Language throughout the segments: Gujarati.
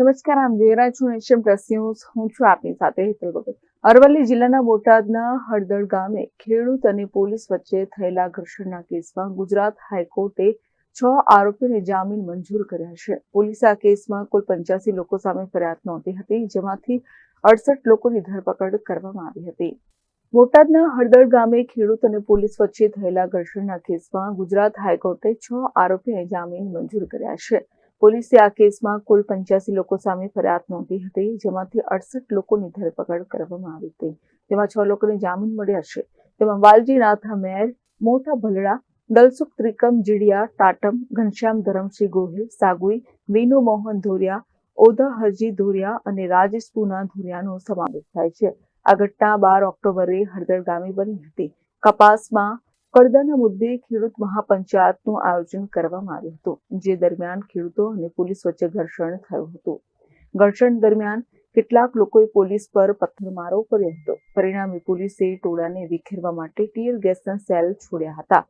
નમસ્કાર, આમ જોઈ છું નેશન પ્લસ હું છું આપની સાથે હેતલ ભગત અરવલ્લી જિલ્લાના બોટાદના હળદળ ગામે ખેડૂત અને પોલીસ વચ્ચે થયેલા ઘર્ષણના કેસમાં ગુજરાત હાઈકોર્ટે છ આરોપીઓને જામીન મંજૂર કર્યા છે. પોલીસે આ કેસમાં કુલ પંચ્યાસી લોકો સામે ફરિયાદ નોંધી હતી, જેમાંથી અડસઠ લોકોની ધરપકડ કરવામાં આવી હતી. બોટાદના હળદળ ગામે ખેડૂત અને પોલીસ વચ્ચે થયેલા ઘર્ષણના કેસમાં ગુજરાત હાઈકોર્ટે છ આરોપીને જામીન મંજૂર કર્યા છે. પોલીસે આ કેસમાં કુલ પંચ્યાસી લોકો સામે ફરિયાદ નોંધી હતી, જેમાંથી અડસઠ લોકોની ધરપકડ કરવામાં આવી હતી. તેમાં છ લોકોને જામીન મળ્યા છે. તેમાં વાલજીનાથા મેર મોટા ભલડા, દલસુખ ત્રિકમ, જીડિયા ટાટમ ઘનશ્યામ ધરમસિંહ ગોહિલ, સાગુઈ વિનુ મોહન ધોરિયા ઓદા હરજી ધોરિયા અને રાજેશ પુના ધોરિયાનો સમાવેશ થાય છે. આ ઘટના બાર ઓક્ટોબરે હળદર ગામે બની હતી. કપાસમાં પડદાના મુદ્દે ખેડૂત મહાપંચાયતનું આયોજન કરવામાં આવ્યું હતું, જે દરમિયાન ખેડૂતો અને પોલીસ વચ્ચે ઘર્ષણ થયું હતું. ઘર્ષણ દરમિયાન કેટલાક લોકોએ પોલીસ પર પથ્થરમારો કર્યો હતો. પરિણામે પોલીસે ટોળાને વિખેરવા માટે ટીયર ગેસના સેલ છોડ્યા હતા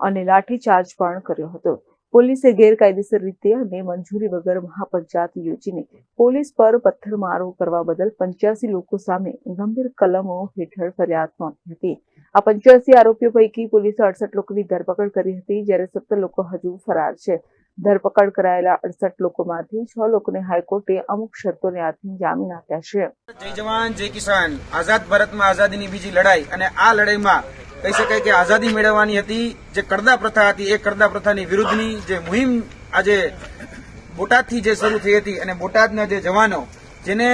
અને લાઠીચાર્જ પણ કર્યો હતો. પોલીસે ગેરકાયદેસર રીતે અને મંજૂરી વગર મહાપંચાયત યોજીને પોલીસ પર પથ્થરમારો કરવા બદલ પંચ્યાસી લોકો સામે ગંભીર કલમો હેઠળ ફરિયાદ નોંધી હતી. આ પંચ્યાસી આરોપીઓ પૈકી પોલીસે અડસઠ લોકોની ધરપકડ કરી હતી, જ્યારે સત્તર લોકો હજુ ફરાર છે. ધરપકડ કરાયેલા અડસઠ લોકોમાંથી છ લોકોને હાઈકોર્ટે અમુક શરતોને આધીન જામીન આપ્યા છે. જય જવાન, જય કિસાન. આઝાદ ભારતમાં આઝાદીની બીજી લડાઈ અને આ લડાઈમાં કહી શકાય કે આઝાદી મેળવવાની હતી, જે કરદા પ્રથા હતી, એ કરદા પ્રથાની વિરુદ્ધની જે મુહિમ આજે બોટાદથી જે શરૂ થઈ હતી અને બોટાદના જે જવાનો, જેને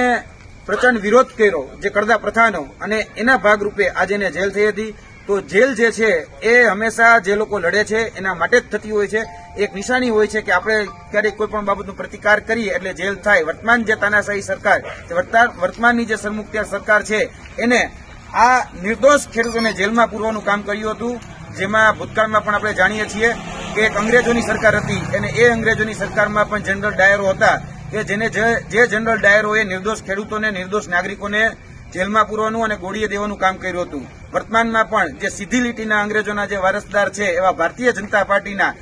પ્રચંડ વિરોધ કર્યો, જે કરદા પ્રથાનો. અને એના ભાગરૂપે આજે એને જેલ થઈ હતી. તો જેલ જે છે, એ હંમેશા જે લોકો લડે છે, એના માટે જ થતી હોય છે. એક નિશાની હોય છે કે આપણે ક્યારેક કોઈ પણ બાબતનો પ્રતિકાર કરીએ એટલે જેલ થાય. વર્તમાન જે તાનાશાહી સરકાર વર્તમાનની જે સરમુખત્યાર સરકાર છે, એને આ નિર્દોષ ખેડૂતોને જેલમાં પૂરવાનું કામ કર્યું હતું. જેમાં ભૂતકાળમાં પણ આપણે જાણીએ છીએ કે એક અંગ્રેજોની સરકાર હતી. અને એ અંગ્રેજોની સરકારમાં પણ જનરલ ડાયરો હતા. કે જેને જે જનરલ ડાયરોએ નિર્દોષ ખેડૂતોને, નિર્દોષ નાગરિકોને જેલમાં પૂરવાનું અને ગોળીએ દેવાનું કામ કર્યું હતું. વર્તમાનમાં પણ જે સીધી લીટીના અંગ્રેજોના જે વારસદાર છે, એવા ભારતીય જનતા પાર્ટીના,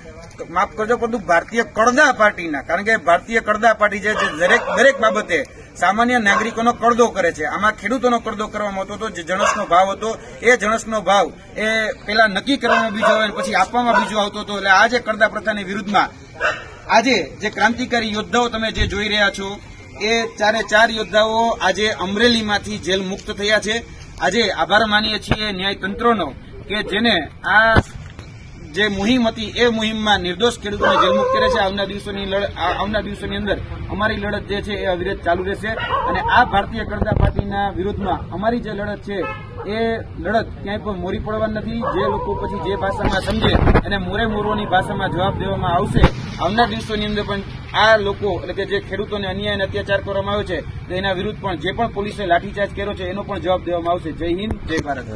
માફ કરજો પરંતુ ભારતીય કડદા પાર્ટીના, કારણ કે ભારતીય કડદા પાર્ટી છે જે દરેક દરેક બાબતે સામાન્ય નાગરિકોનો કડદો કરે છે. આમાં ખેડૂતોનો કડદો કરવામાં આવતો હતો, જે જણસનો ભાવ હતો, એ જણસનો ભાવ એ પેલા નક્કી કરવામાં બીજો આવે પછી આપવામાં બીજો આવતો હતો. એટલે આ જે કરદા પ્રથાની વિરુદ્ધમાં આજે જે ક્રાંતિકારી યોદ્ધાઓ તમે જે જોઈ રહ્યા છો, એ ચારે ચાર યોદ્ધાઓ આજે અમરેલીમાંથી જેલ મુક્ત થયા છે. આજે આભાર માનીએ છીએ ન્યાયતંત્રોનો કે જેને આ જે મુહિમ હતી, એ મુહિમમાં નિર્દોષ ખેડૂતોને જેલમુક્ત કરે છે. આવનાર દિવસોની આવનાર દિવસોની અંદર અમારી લડત જે છે, એ અવિરત ચાલુ રહેશે. અને આ ભારતીય કરતા પાર્ટીના વિરુદ્ધમાં અમારી જે લડત છે, એ લડત ક્યાંય પણ મોરી પડવાની નથી. જે લોકો પછી જે ભાષામાં સમજે અને મોરે મોરવાની ભાષામાં જવાબ દેવામાં આવશે આવનાર દિવસોની અંદર પણ આ લોકો એટલે કે જે ખેડૂતોને અન્યાય અને અત્યાચાર કરવામાં આવ્યો છે તો એના વિરુદ્ધ પણ જે પણ પોલીસે લાઠીચાર્જ કર્યો છે એનો પણ જવાબ દેવામાં આવશે. જય Hind Jai Bharat.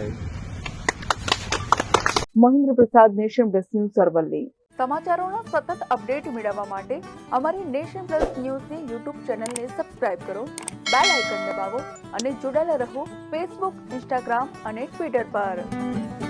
Mahendra Prasad nation plus news Aravalli સમાચારોનો સતત અપડેટ મેળવવા માટે અમારી નેશન પ્લસ ન્યૂઝની યુટ્યુબ ચેનલને સબસ્ક્રાઇબ કરો બેલ આઇકન દબાવો અને જોડાયેલા રહો ફેસબુક ઇન્સ્ટાગ્રામ અને ટ્વિટર પર.